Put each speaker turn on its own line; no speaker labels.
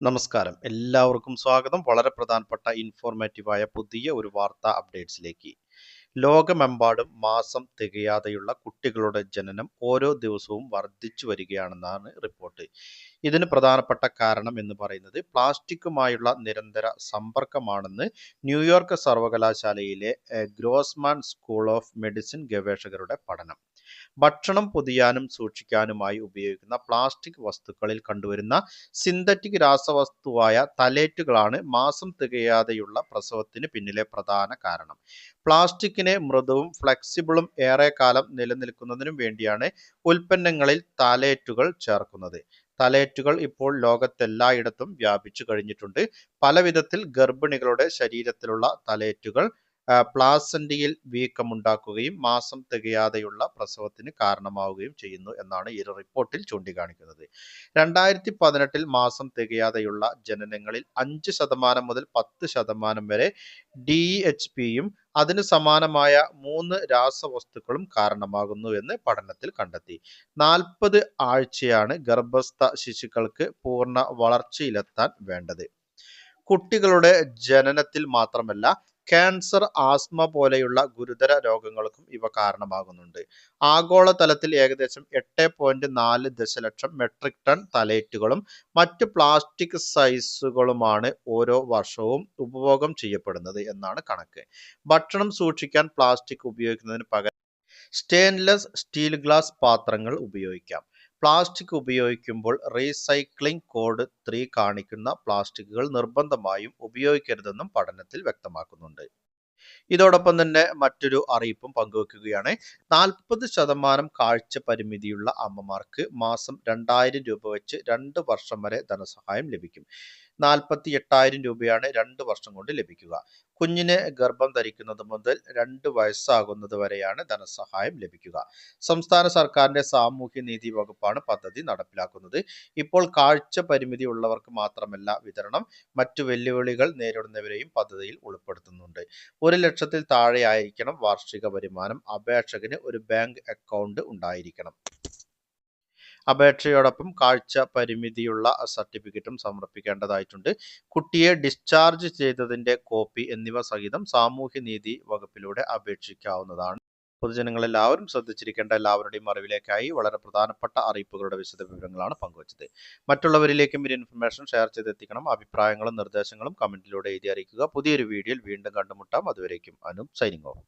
നമസ്കാരം. എല്ലാവർക്കും സ്വാഗതം. വളരെ പ്രധാനപ്പെട്ട ഇൻഫോർമേറ്റീവായ പുതിയ ഒരു വാർത്താ അപ്ഡേറ്റ്സിലേക്ക് ലോകമെമ്പാടും മാസം തികയാതെയുള്ള കുട്ടികളുടെ ജനനം ഓരോ ദിവസവും വർദ്ധിച്ചു വരികയാണെന്നാണ് റിപ്പോർട്ട് ഇതിന് പ്രധാനപ്പെട്ട കാരണം എന്ന് പറയുന്നത് പ്ലാസ്റ്റിക്കുമായുള്ള നിരന്തര സമ്പർക്കമാണെന്ന് ന്യൂയോർക്ക് സർവകലാശാലയിലെ ഗ്രോസ്മാൻ സ്കൂൾ ഓഫ് മെഡിസിൻ ഗവേഷകരുടെ പഠനം. ഭക്ഷണം പൊതിയാനും സൂക്ഷിക്കാനുമായി ഉപയോഗിക്കുന്ന പ്ലാസ്റ്റിക് വസ്തുക്കളിൽ കണ്ടുവരുന്ന സിന്തറ്റിക് രാസവസ്തുവായ തലേറ്റുകളാണ് മാസം തികയാതെയുള്ള പ്രസവത്തിന് പിന്നിലെ പ്രധാന കാരണം. പ്ലാസ്റ്റിക്കിനെ മൃദുവും ഫ്ലെക്സിബിളും ഏറെക്കാലം നിലനിൽക്കുന്നതിനും വേണ്ടിയാണ് ഉൽപ്പന്നങ്ങളിൽ തലേറ്റുകൾ ചേർക്കുന്നത്. തലേറ്റുകൾ ഇപ്പോൾ ലോകത്തെല്ലായിടത്തും വ്യാപിച്ചു കഴിഞ്ഞിട്ടുണ്ട്. പല വിധത്തിൽ ഗർഭിണികളുടെ ശരീരത്തിലുള്ള തലേറ്റുകൾ ആ, പ്ലാസന്റിയിൽ വീക്കമുണ്ടാക്കുകയും മാസം തികയാതെയുള്ള പ്രസവത്തിന് കാരണമാവുകയും ചെയ്യുന്നു എന്നാണ് ഈ റിപ്പോർട്ടിൽ ചൂണ്ടിക്കാണിക്കുന്നത്. രണ്ടായിരത്തി പതിനെട്ടിൽ മാസം തികയാതെയുള്ള ജനനങ്ങളിൽ അഞ്ച് ശതമാനം മുതൽ പത്ത് ശതമാനം വരെ ഡി എച്ച് പിയും അതിന് സമാനമായ മൂന്ന് രാസവസ്തുക്കളും കാരണമാകുന്നു എന്ന് പഠനത്തിൽ കണ്ടെത്തി. നാൽപ്പത് ആഴ്ചയാണ് ഗർഭസ്ഥ ശിശുക്കൾക്ക് പൂർണ വളർച്ചയിലെത്താൻ വേണ്ടത്. കുട്ടികളുടെ ജനനത്തിൽ മാത്രമല്ല ക്യാൻസർ ആസ്മ പോലെയുള്ള ഗുരുതര രോഗങ്ങൾക്കും ഇവ കാരണമാകുന്നുണ്ട്. ആഗോളതലത്തിൽ ഏകദേശം എട്ട് പോയിന്റ് നാല് ദശലക്ഷം മെട്രിക് ടൺ തലേറ്റുകളും മറ്റ് പ്ലാസ്റ്റിക് സൈസുകളുമാണ് ഓരോ വർഷവും ഉപഭോഗം ചെയ്യപ്പെടുന്നത് എന്നാണ് കണക്ക്. ഭക്ഷണം സൂക്ഷിക്കാൻ പ്ലാസ്റ്റിക് ഉപയോഗിക്കുന്നതിന് പകരം സ്റ്റെയിൻലെസ് സ്റ്റീൽ ഗ്ലാസ് പാത്രങ്ങൾ ഉപയോഗിക്കാം. പ്ലാസ്റ്റിക് ഉപയോഗിക്കുമ്പോൾ റീസൈക്ലിംഗ് കോഡ് ത്രീ കാണിക്കുന്ന പ്ലാസ്റ്റിക്കുകൾ നിർബന്ധമായും ഉപയോഗിക്കരുതെന്നും പഠനത്തിൽ വ്യക്തമാക്കുന്നുണ്ട്. ഇതോടൊപ്പം തന്നെ മറ്റൊരു അറിയിപ്പും പങ്കുവെക്കുകയാണ്. നാൽപ്പത് ശതമാനം കാഴ്ച പരിമിതിയുള്ള അമ്മമാർക്ക് മാസം രണ്ടായിരം രൂപ വെച്ച് രണ്ട് വർഷം വരെ ധനസഹായം ലഭിക്കും. നാൽപ്പത്തി എട്ടായിരം രൂപയാണ് രണ്ട് വർഷം കൊണ്ട് ലഭിക്കുക. കുഞ്ഞിനെ ഗർഭം ധരിക്കുന്നത് മുതൽ രണ്ട് വയസ്സാകുന്നത് വരെയാണ് ധനസഹായം ലഭിക്കുക. സംസ്ഥാന സർക്കാരിന്റെ സാമൂഹ്യ നീതി വകുപ്പാണ് പദ്ധതി നടപ്പിലാക്കുന്നത്. ഇപ്പോൾ കാഴ്ച പരിമിതി ഉള്ളവർക്ക് മാത്രമല്ല വിതരണം മറ്റു വെല്ലുവിളികൾ നേരിടുന്നവരെയും പദ്ധതിയിൽ ഉൾപ്പെടുത്തുന്നുണ്ട്. ഒരു ലക്ഷത്തിൽ താഴെയായിരിക്കണം വാർഷിക വരുമാനം. അപേക്ഷകന് ഒരു ബാങ്ക് അക്കൗണ്ട് ഉണ്ടായിരിക്കണം. അപേക്ഷയോടൊപ്പം കാഴ്ച പരിമിതിയുള്ള സർട്ടിഫിക്കറ്റും സമർപ്പിക്കേണ്ടതായിട്ടുണ്ട്. കുട്ടിയെ ഡിസ്ചാർജ് ചെയ്തതിന്റെ കോപ്പി എന്നിവ സഹിതം സാമൂഹ്യനീതി വകുപ്പിലൂടെ അപേക്ഷിക്കാവുന്നതാണ്. പൊതുജനങ്ങൾ എല്ലാവരും ശ്രദ്ധിച്ചിരിക്കേണ്ട എല്ലാവരുടെയും അറിവിലേക്കായി വളരെ പ്രധാനപ്പെട്ട അറിയിപ്പുകളുടെ വിശദ വിവരങ്ങളാണ് പങ്കുവച്ചത്. മറ്റുള്ളവരിലേക്കും ഈ ഇൻഫർമേഷൻ ഷെയർ ചെയ്തെത്തിക്കണം. അഭിപ്രായങ്ങളും നിർദ്ദേശങ്ങളും കമന്റിലൂടെ എഴുതി അറിയിക്കുക. പുതിയൊരു വീഡിയോയിൽ വീണ്ടും കണ്ടുമുട്ടാം. അതുവരേക്കും അനു സൈനിങ് ഓഫ്.